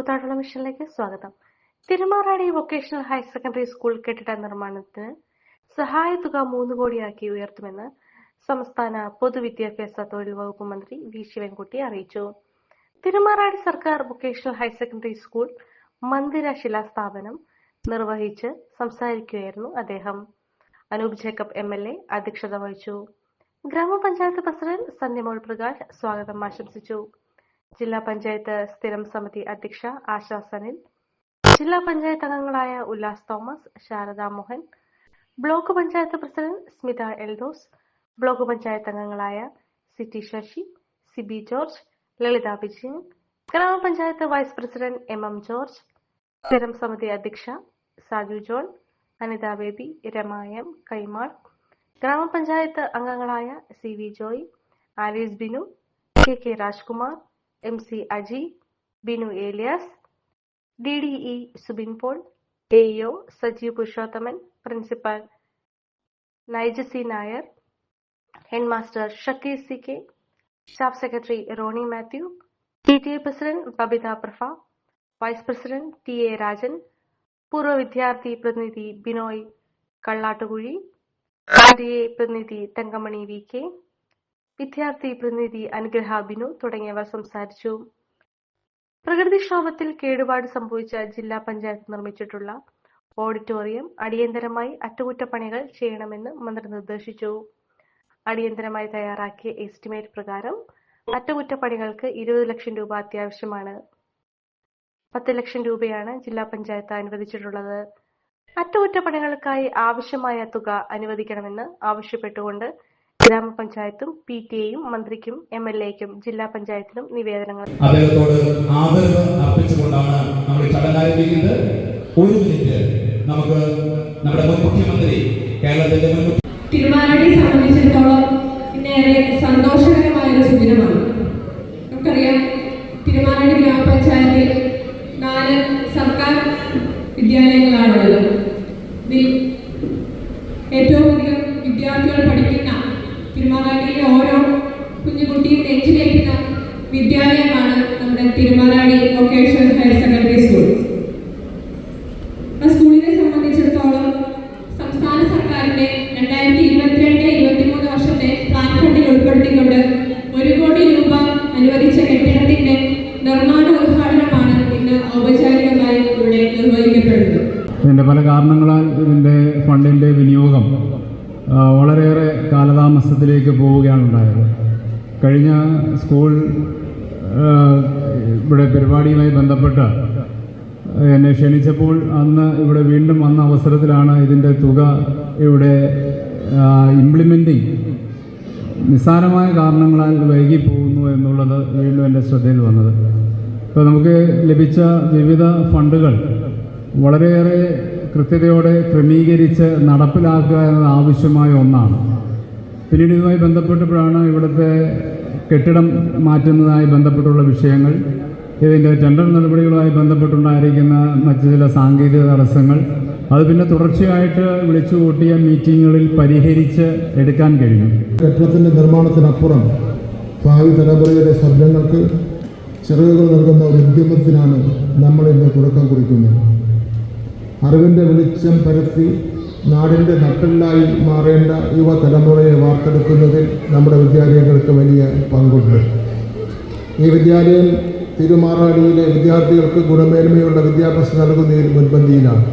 കൂത്താട്ടുള്ള മിഷനിലേക്ക് സ്വാഗതം. Thirumarady vocational higher secondary school കെട്ടിട നിർമ്മാണത്തിന് സഹായ തുക മൂന്ന് കോടിയാക്കി ഉയർത്തുമെന്ന് സംസ്ഥാന പൊതുവിദ്യാഭ്യാസ തൊഴിൽ വകുപ്പ് മന്ത്രി വി ശിവൻകുട്ടി അറിയിച്ചു. തിരുമാറാടി സർക്കാർ വൊക്കേഷണൽ ഹയർ സെക്കൻഡറി സ്കൂൾ മന്ദിര ശിലാസ്ഥാപനം നിർവഹിച്ച് സംസാരിക്കുകയായിരുന്നു അദ്ദേഹം. Anoop Jacob M L A അധ്യക്ഷത വഹിച്ചു. ഗ്രാമപഞ്ചായത്ത് പ്രസിഡന്റ് സന്ധ്യമോൾ പ്രകാശ് സ്വാഗതം ആശംസിച്ചു. ജില്ലാ പഞ്ചായത്ത് സ്ഥിരം സമിതി അധ്യക്ഷ ആശാ സനിൽ. ജില്ലാ പഞ്ചായത്ത് അംഗങ്ങളായ Ullas Thomas Sharada Mohan. Block panchayat president Smitha Eldhose. Block panchayat അംഗങ്ങളായ സിറ്റി ശശി സിബി ജോർജ് ലളിത വിജയൻ ഗ്രാമപഞ്ചായത്ത് vice president M M George. സ്ഥിരം സമിതി അധ്യക്ഷ സാജു ജോൺ അനിത ബേബി രമ എം കൈമാൾ. ഗ്രാമപഞ്ചായത്ത് അംഗങ്ങളായ C V Joy Alice Binu K K Rajkumar MC Aji, Binu Elias, DDE Subinpol, AO Sajiv Pushottaman, Principal Naij C. Nair, Headmaster Shakir C.K., Staff Secretary Ronnie Matthew, PTA President Babita Prafa, Vice President T.A. Rajan, पूर्व विद्यार्थी प्रतिनिधि Binoy कल्लाटगुड़ी RDA प्रतिनिधि तंगमणि VK വിദ്യാർത്ഥി പ്രതിനിധി അനുഗ്രഹ ബിനു തുടങ്ങിയവർ സംസാരിച്ചു. പ്രകൃതിക്ഷോഭത്തിൽ കേടുപാട് സംഭവിച്ച ജില്ലാ പഞ്ചായത്ത് നിർമ്മിച്ചിട്ടുള്ള ഓഡിറ്റോറിയം അടിയന്തരമായി അറ്റകുറ്റപ്പണികൾ ചെയ്യണമെന്ന് മന്ത്രി നിർദ്ദേശിച്ചു. അടിയന്തരമായി തയ്യാറാക്കിയ എസ്റ്റിമേറ്റ് പ്രകാരം അറ്റകുറ്റപ്പണികൾക്ക് ഇരുപത് ലക്ഷം രൂപ അത്യാവശ്യമാണ്. പത്ത് ലക്ഷം രൂപയാണ് ജില്ലാ പഞ്ചായത്ത് അനുവദിച്ചിട്ടുള്ളത്. അറ്റകുറ്റപ്പണികൾക്കായി ആവശ്യമായ തുക അനുവദിക്കണമെന്ന് ആവശ്യപ്പെട്ടുകൊണ്ട് ഗ്രാമപഞ്ചായത്തും പി ടി എയും മന്ത്രിക്കും എം എൽ എക്കും ജില്ലാ പഞ്ചായത്തിനും നിവേദനങ്ങൾ. അദ്ദേഹത്തോട് ആദരവ് അർപ്പിച്ചുകൊണ്ടാണ് നമ്മൾ ഈ ചടങ്ങ് ആരംഭിക്കുന്നത്. ഒരു മിനിറ്റ് നമുക്ക് നമ്മുടെ മുൻ മുഖ്യമന്ത്രി കേരളത്തിന്റെ മുൻ തിരുമാനാടിയെ സംബന്ധിച്ചിടത്തോളം ഇന്നേറെ സന്തോഷകരമായ ഒരു സുദിനമാണ്. നമുക്കറിയാം തിരുമാനാടി ഗ്രാമപഞ്ചായത്തിൽ നാല് സർക്കാർ വിദ്യാലയങ്ങളാണുള്ളത്. ഇതിൽ ഏറ്റവും അധികം വിദ്യാർത്ഥികൾ പഠിക്കുന്ന തിരുമാനാടിയിലെ ഓരോ കുഞ്ഞുകുട്ടിയും നെഞ്ചിലേക്കുന്ന വിദ്യാലയമാണ് നമ്മുടെ Thirumarady vocational higher secondary school. ആ സ്കൂളിനെ സംബന്ധിച്ചിടത്തോളം സംസ്ഥാന സർക്കാരിന്റെ രണ്ടായിരത്തി ഇരുപത്തിരണ്ട് ഇരുപത്തിമൂന്ന് വർഷത്തെ പ്ലാൻ ഫണ്ടിൽ ഉൾപ്പെടുത്തിക്കൊണ്ട് ഒരു കോടി രൂപ അനുവദിച്ച കെട്ടിടത്തിന്റെ നിർമ്മാണ ഉദ്ഘാടനമാണ് ഇന്ന് ഔപചാരികമായി ഇവിടെ നിർവഹിക്കപ്പെടുന്നത്. ഇതിന്റെ പല കാരണങ്ങളാൽ ഇതിന്റെ ഫണ്ടിന്റെ വിനിയോഗം വളരെയേറെ കാലതാമസത്തിലേക്ക് പോവുകയാണ് ഉണ്ടായത്. കഴിഞ്ഞ സ്കൂൾ ഇവിടെ പരിപാടിയുമായി ബന്ധപ്പെട്ട് എന്നെ ക്ഷണിച്ചപ്പോൾ അന്ന് ഇവിടെ വീണ്ടും വന്ന അവസരത്തിലാണ് ഇതിന്റെ തുക ഇവിടെ ഇംപ്ലിമെന്റിങ് നിസ്സാരമായ കാരണങ്ങളാൽ വൈകിപ്പോകുന്നു എന്നുള്ളത് വീണ്ടും എന്റെ ശ്രദ്ധയിൽ വന്നത്. ഇപ്പോൾ നമുക്ക് ലഭിച്ച വിവിധ ഫണ്ടുകൾ വളരെയേറെ കൃത്യതയോടെ ക്രമീകരിച്ച് നടപ്പിലാക്കുക എന്നത് ആവശ്യമായ ഒന്നാണ്. പിന്നീട് ഇതുമായി ബന്ധപ്പെട്ടപ്പോഴാണ് ഇവിടുത്തെ കെട്ടിടം മാറ്റുന്നതായി ബന്ധപ്പെട്ടുള്ള വിഷയങ്ങൾ ഇതിന്റെ ടെൻഡർ നടപടികളുമായി ബന്ധപ്പെട്ടുണ്ടായിരിക്കുന്ന മറ്റു ചില സാങ്കേതിക തടസ്സങ്ങൾ അത് പിന്നെ തുടർച്ചയായിട്ട് വിളിച്ചു കൂട്ടിയ മീറ്റിങ്ങുകളിൽ പരിഹരിച്ച് എടുക്കാൻ കഴിഞ്ഞു. കെട്ടിടത്തിന്റെ നിർമ്മാണത്തിനപ്പുറം ഭാവി തലമുറയുടെ സ്വപ്നങ്ങൾക്ക് ചിറകുകൾ നൽകുന്ന ഒരു ഉദ്യമത്തിനാണ് നമ്മൾ ഇന്ന് തുടക്കം കുറിക്കുന്നത്. അറിവിന്റെ വെളിച്ചം പരത്തി നാടിന്റെ നട്ടിലായി മാറേണ്ട യുവതലമുറയെ വാർത്തെടുക്കുന്നതിൽ നമ്മുടെ വിദ്യാലയങ്ങൾക്ക് വലിയ പങ്കുണ്ട്. ഈ വിദ്യാലയം തിരുമാറാടിയിലെ വിദ്യാർത്ഥികൾക്ക് ഗുണമേന്മയുള്ള വിദ്യാഭ്യാസം നൽകുന്നതിൽ മുൻപന്തിയിലാണ്.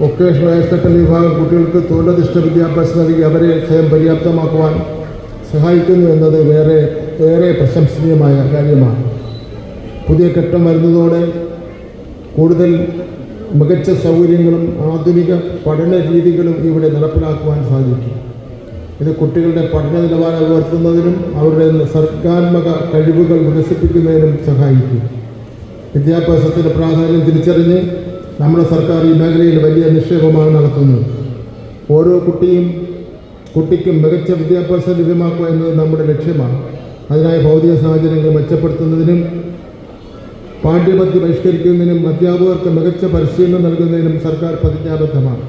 വൊക്കേഷണൽ ഹയർ സെക്കൻഡറി വിഭാഗം കുട്ടികൾക്ക് തൊഴിലധിഷ്ഠ വിദ്യാഭ്യാസം നൽകി അവരെ സ്വയം പര്യാപ്തമാക്കുവാൻ സഹായിക്കുന്നു എന്നത് വേറെ ഏറെ പ്രശംസനീയമായ കാര്യമാണ്. പുതിയ ഘട്ടം വരുന്നതോടെ കൂടുതൽ മികച്ച സൗകര്യങ്ങളും ആധുനിക പഠന രീതികളും ഇവിടെ നടപ്പിലാക്കുവാൻ സാധിക്കും. ഇത് കുട്ടികളുടെ പഠന നിലവാരം ഉയർത്തുന്നതിനും അവരുടെ സർഗാത്മക കഴിവുകൾ വികസിപ്പിക്കുന്നതിനും സഹായിക്കും. വിദ്യാഭ്യാസത്തിന്റെ പ്രാധാന്യം തിരിച്ചറിഞ്ഞ് നമ്മുടെ സർക്കാർ ഈ മേഖലയിൽ വലിയ നിക്ഷേപമാണ് നടത്തുന്നത്. ഓരോ കുട്ടിയും കുട്ടിക്കും മികച്ച വിദ്യാഭ്യാസം ലഭ്യമാക്കുക എന്നത് നമ്മുടെ ലക്ഷ്യമാണ്. അതിനായി ഭൗതിക സാഹചര്യങ്ങൾ മെച്ചപ്പെടുത്തുന്നതിനും പാഠ്യപദ്ധതി പരിഷ്കരിക്കുന്നതിനും അധ്യാപകർക്ക് മികച്ച പരിശീലനം നൽകുന്നതിനും സർക്കാർ പ്രതിജ്ഞാബദ്ധമാണ്.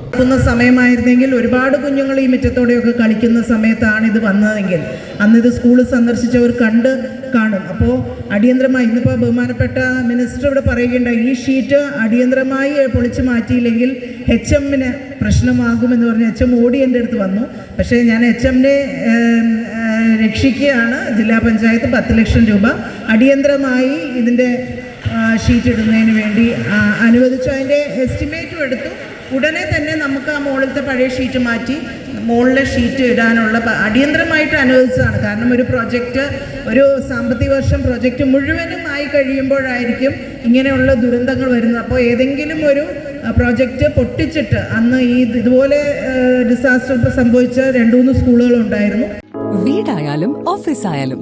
സമയമായിരുന്നെങ്കിൽ ഒരുപാട് കുഞ്ഞുങ്ങൾ ഈ മുറ്റത്തോടെയൊക്കെ കളിക്കുന്ന സമയത്താണ് ഇത് വന്നതെങ്കിൽ അന്ന് ഇത് സ്കൂൾ സന്ദർശിച്ചവർ കണ്ട് കാണും. അപ്പോൾ അടിയന്തരമായി ഇന്നിപ്പോൾ ബഹുമാനപ്പെട്ട മിനിസ്റ്റർ ഇവിടെ പറയുകയുണ്ടായി ഈ ഷീറ്റ് അടിയന്തരമായി പൊളിച്ച് മാറ്റിയില്ലെങ്കിൽ എച്ച് എമ്മിന് പ്രശ്നമാകുമെന്ന് പറഞ്ഞ് എച്ച് എം ഓടി എന്റെ അടുത്ത് വന്നു. പക്ഷേ ഞാൻ എച്ച് എമ്മിനെ രക്ഷിക്കുകയാണ്. ജില്ലാ പഞ്ചായത്ത് പത്ത് ലക്ഷം രൂപ അടിയന്തരമായി ഇതിന്റെ ഷീറ്റ് ഇടുന്നതിന് വേണ്ടി അനുവദിച്ചു. അതിന്റെ എസ്റ്റിമേറ്റും എടുത്തു. ഉടനെ തന്നെ നമുക്ക് ആ മുകളിലത്തെ പഴയ ഷീറ്റ് മാറ്റി മുകളിലെ ഷീറ്റ് ഇടാനുള്ള അടിയന്തരമായിട്ട് അനുവദിച്ചതാണ്. കാരണം ഒരു പ്രൊജക്റ്റ് ഒരു സാമ്പത്തിക വർഷം പ്രൊജക്റ്റ് മുഴുവനും ആയി കഴിയുമ്പോഴായിരിക്കും ഇങ്ങനെയുള്ള ദുരന്തങ്ങൾ വരുന്നത്. അപ്പോൾ ഏതെങ്കിലും ഒരു പ്രോജക്റ്റ് പൊട്ടിച്ചിട്ട് അന്ന് ഈ ഇതുപോലെ ഡിസാസ്റ്റർ സംഭവിച്ച രണ്ടു മൂന്ന് സ്കൂളുകളുണ്ടായിരുന്നു വീടായാലും ഓഫീസായാലും